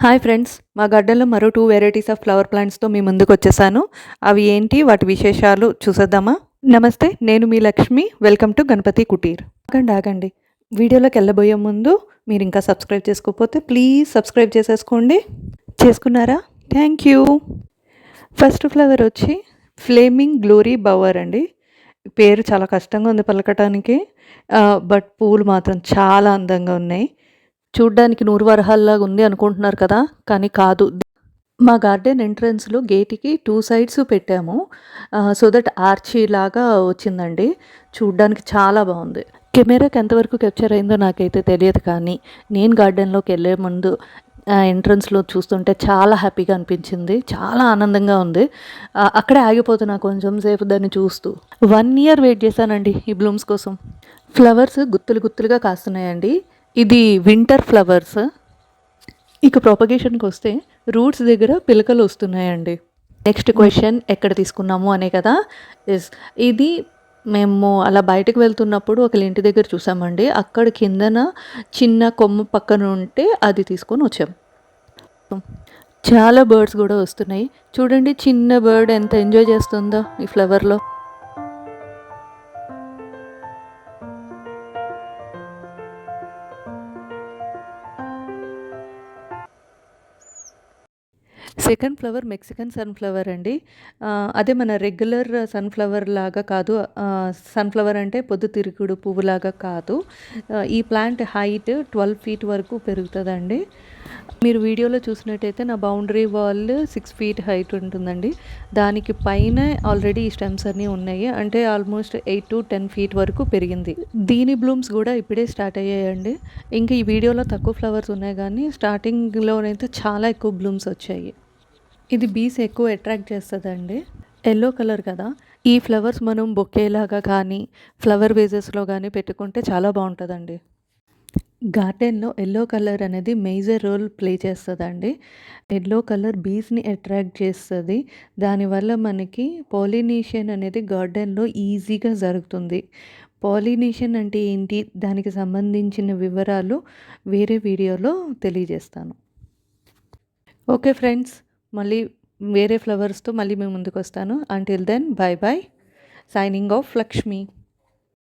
Hi friends మా గార్డెన్లో మరో టూ వెరైటీస్ ఆఫ్ ఫ్లవర్ ప్లాంట్స్తో మీ ముందుకు వచ్చేసాను. అవి ఏంటి? వాటి విశేషాలు చూసేద్దామా? నమస్తే నేను మీ లక్ష్మి. వెల్కమ్ టు గణపతి కుటీర్ ఆగండి ఆగండి. వీడియోలోకి వెళ్ళబోయే ముందు మీరు ఇంకా సబ్స్క్రైబ్ చేసుకోకపోతే ప్లీజ్ సబ్స్క్రైబ్ చేసేసుకోండి. చేసుకున్నారా? థ్యాంక్ యూ ఫస్ట్ ఫ్లవర్ వచ్చి ఫ్లేమింగ్ గ్లోరీ బవర్ అండి. పేరు చాలా కష్టంగా ఉంది పలకటానికి. బట్ పూలు మాత్రం చాలా అందంగా ఉన్నాయి. చూడ్డానికి నూరు వరహాల్లాగా ఉంది అనుకుంటున్నారు కదా కానీ కాదు. మా గార్డెన్ ఎంట్రన్స్లో గేట్కి టూ సైడ్స్ పెట్టాము. సో దట్ ఆర్చీ లాగా వచ్చిందండి. చూడ్డానికి చాలా బాగుంది. కెమెరాకి ఎంతవరకు క్యాప్చర్ అయిందో నాకైతే తెలియదు కానీ నేను గార్డెన్లోకి వెళ్ళే ముందు ఎంట్రన్స్లో చూస్తుంటే చాలా హ్యాపీగా అనిపించింది. చాలా ఆనందంగా ఉంది. అక్కడే ఆగిపోతున్నా కొంచెం సేపు దాన్ని చూస్తూ. వన్ ఇయర్ వెయిట్ చేశానండి ఈ బ్లూమ్స్ కోసం. ఫ్లవర్స్ గుత్తులు గుత్తులుగా కాస్తున్నాయండి. ఇది వింటర్ ఫ్లవర్స్ ఇక ప్రాపగేషన్కి వస్తే రూట్స్ దగ్గర పిలకలు వస్తున్నాయండి. నెక్స్ట్ క్వశ్చన్ ఎక్కడ తీసుకున్నాము అనే కదా. ఎస్ ఇది మేము అలా బయటకు వెళ్తున్నప్పుడు ఒకళ్ళ ఇంటి దగ్గర చూసామండి. అక్కడ కిందన చిన్న కొమ్మ పక్కన ఉంటే అది తీసుకొని వచ్చాం. చాలా బర్డ్స్ కూడా వస్తున్నాయి. చూడండి చిన్న బర్డ్ ఎంత ఎంజాయ్ చేస్తుందో ఈ ఫ్లవర్లో సెకండ్ ఫ్లవర్ మెక్సికన్ సన్ఫ్లవర్ అండి. అదే మన రెగ్యులర్ సన్ఫ్లవర్ లాగా కాదు సన్ఫ్లవర్ అంటే పొద్దుతిరుగుడు పువ్వులాగా కాదు. ఈ ప్లాంట్ హైట్ ట్వెల్వ్ ఫీట్ వరకు పెరుగుతుందండి. మీరు వీడియోలో చూసినట్టయితే నా boundary wall six feet height ఉంటుందండి. దానికి పైన ఆల్రెడీ ఈ స్టెమ్స్ అన్నీ ఉన్నాయి. అంటే almost eight to ten feet వరకు పెరిగింది. దీని బ్లూమ్స్ కూడా ఇప్పుడే స్టార్ట్ అయ్యాయండి. ఇంకా ఈ వీడియోలో తక్కువ ఫ్లవర్స్ ఉన్నాయి కానీ స్టార్టింగ్లోనైతే చాలా ఎక్కువ బ్లూమ్స్ వచ్చాయి. ఇది బీస్ ఎక్కువ అట్రాక్ట్ చేస్తుందండి. ఎల్లో కలర్ కదా. ఈ ఫ్లవర్స్ మనం బొకేలాగా కానీ ఫ్లవర్ వేజెస్లో కానీ పెట్టుకుంటే చాలా బాగుంటుందండి. గార్డెన్లో ఎల్లో కలర్ అనేది మేజర్ రోల్ ప్లే చేస్తుందండి. ఎల్లో కలర్ బీస్ని అట్రాక్ట్ చేస్తుంది. దానివల్ల మనకి పాలినేషన్ అనేది గార్డెన్లో ఈజీగా జరుగుతుంది. పాలినేషన్ అంటే ఏంటి? దానికి సంబంధించిన వివరాలు వేరే వీడియోలో తెలియజేస్తాను. ఓకే ఫ్రెండ్స్ మళ్ళీ వేరే ఫ్లవర్స్తో మళ్ళీ మేము ముందుకు వస్తాను until then bye bye signing off Lakshmi